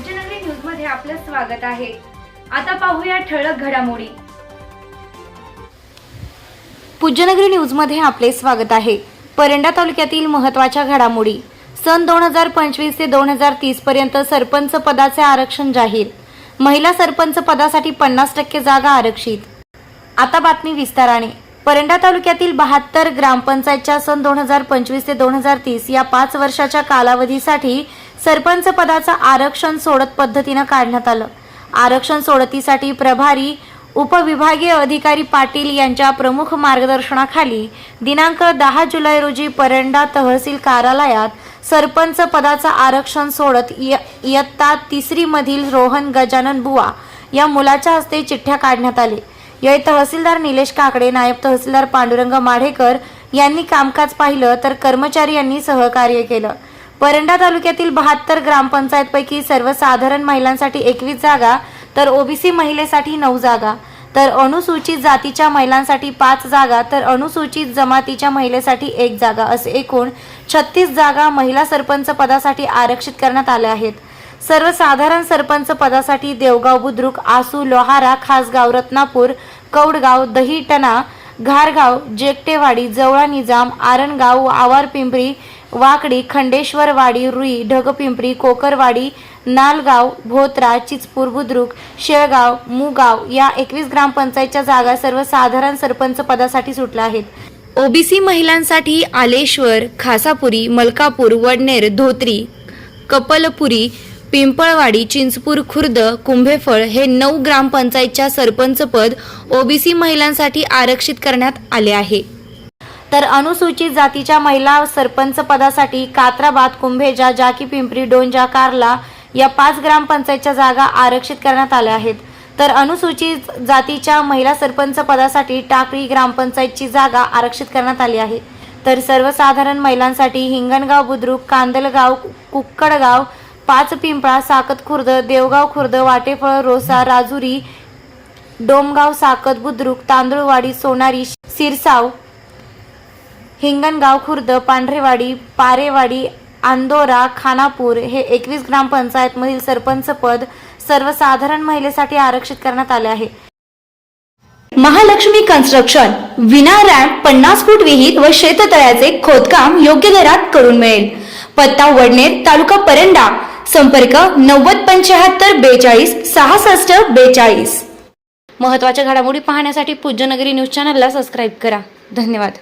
पूज्यनगरी न्यूजमध्ये आपलं स्वागत आहे. आता पाहूया ठळक घडामोडी. पूज्यनगरी न्यूजमध्ये आपले स्वागत आहे. परंडा तालुक्यातील महत्त्वाच्या घडामोडी. सन दोन हजार पंचवीस ते दोन हजार तीस पर्यंत सरपंच पदाचे आरक्षण जाहीर. महिला सरपंच पदासाठी पन्नास टक्के जागा आरक्षित. आता बातमी विस्ताराने. परंडा तालुक्यातील बहात्तर ग्रामपंचायतच्या सन दोन हजार पंचवीस ते दोन हजार तीस या पाच वर्षाच्या कालावधीसाठी सरपंच पदाचं आरक्षण सोडत पद्धतीनं काढण्यात आलं. आरक्षण सोडतीसाठी प्रभारी उपविभागीय अधिकारी पाटील यांच्या प्रमुख मार्गदर्शनाखाली दिनांक दहा जुलै रोजी परंडा तहसील कार्यालयात सरपंच पदाचं आरक्षण सोडत इयत्ता तिसरीमधील रोहन गजानन बुवा या मुलाच्या हस्ते चिठ्ठ्या काढण्यात आले. यावेळी तहसीलदार निलेश काकडे नायब तहसीलदार पांडुरंग माढेकर यांनी कामकाज पाहिलं तर कर्मचारी यांनी सहकार्य केलं. परंडा तालुक्यातील बहात्तर ग्रामपंचायतपैकी सर्वसाधारण महिलांसाठी एकवीस जागा तर ओबीसी महिलेसाठी नऊ जागा. तर अनुसूचित जातीच्या महिलांसाठी पाच जागा तर अनुसूचित जमातीच्या महिलेसाठी एक जागा असे एकूण छत्तीस जागा महिला सरपंच पदासाठी आरक्षित करण्यात आल्या आहेत. सर्वसाधारण सरपंच पदासाठी देवगाव बुद्रुक आसू लोहारा खासगाव रत्नापूर कौडगाव दहीटणा घारगाव जेकटेवाडी जवळा निजाम आरणगाव आवार पिंपरी वाकडी खंडेश्वरवाडी रुई ढगपिंपरी कोकरवाडी नालगाव भोत्रा चिचपूर बुद्रुक शेळगाव मुगाव या एकवीस ग्रामपंचायतच्या जागा सर्वसाधारण सरपंच पदासाठी सुटल्या आहेत. ओबीसी महिलांसाठी आलेश्वर खासापुरी मलकापूर वडनेर धोत्री कपलपुरी पिंपळवाडी चिंचपूर खुर्द कुंभेफळ हे नऊ ग्रामपंचायतच्या सरपंचपद ओबीसी महिलांसाठी आरक्षित करण्यात आले आहे. तर अनुसूचित जातीच्या महिला सरपंच पदासाठी कात्राबाद कुंभेजा जाकी पिंपरी डोंजा कार्ला या पाच ग्रामपंचायतच्या जागा आरक्षित करण्यात आल्या आहेत. तर अनुसूचित जातीच्या महिला सरपंच पदासाठी टाकळी ग्रामपंचायतची जागा आरक्षित करण्यात आली आहे. तर सर्वसाधारण महिलांसाठी हिंगणगाव बुद्रुक कांदलगाव कुक्कडगाव पाच पिंपळा साकत खुर्द देवगाव खुर्द वाटेफळ रोसा राजुरी डोमगाव साकत बुद्रुक तांदूळवाडी सोनारी सिरसाव हिंगणगाव खुर्द पांढरेवाडी पारेवाडी आंदोरा खानापूर हे एकवीस ग्रामपंचायतमधील सरपंच पद सर्वसाधारण महिलेसाठी आरक्षित करण्यात आले आहे. महालक्ष्मी कन्स्ट्रक्शन विना रॅम्प पन्नास फूट विहीर व शेततळ्याचे खोदकाम योग्य दरात करून मिळेल. पत्ता वडनेर तालुका परंडा. संपर्क नव्वद पंच्याहत्तर बेचाळीस सहासष्ट बेचाळीस. महत्त्वाच्या घडामोडी पाहण्यासाठी पूज्यनगरी न्यूज चॅनलला सबस्क्राईब करा. धन्यवाद.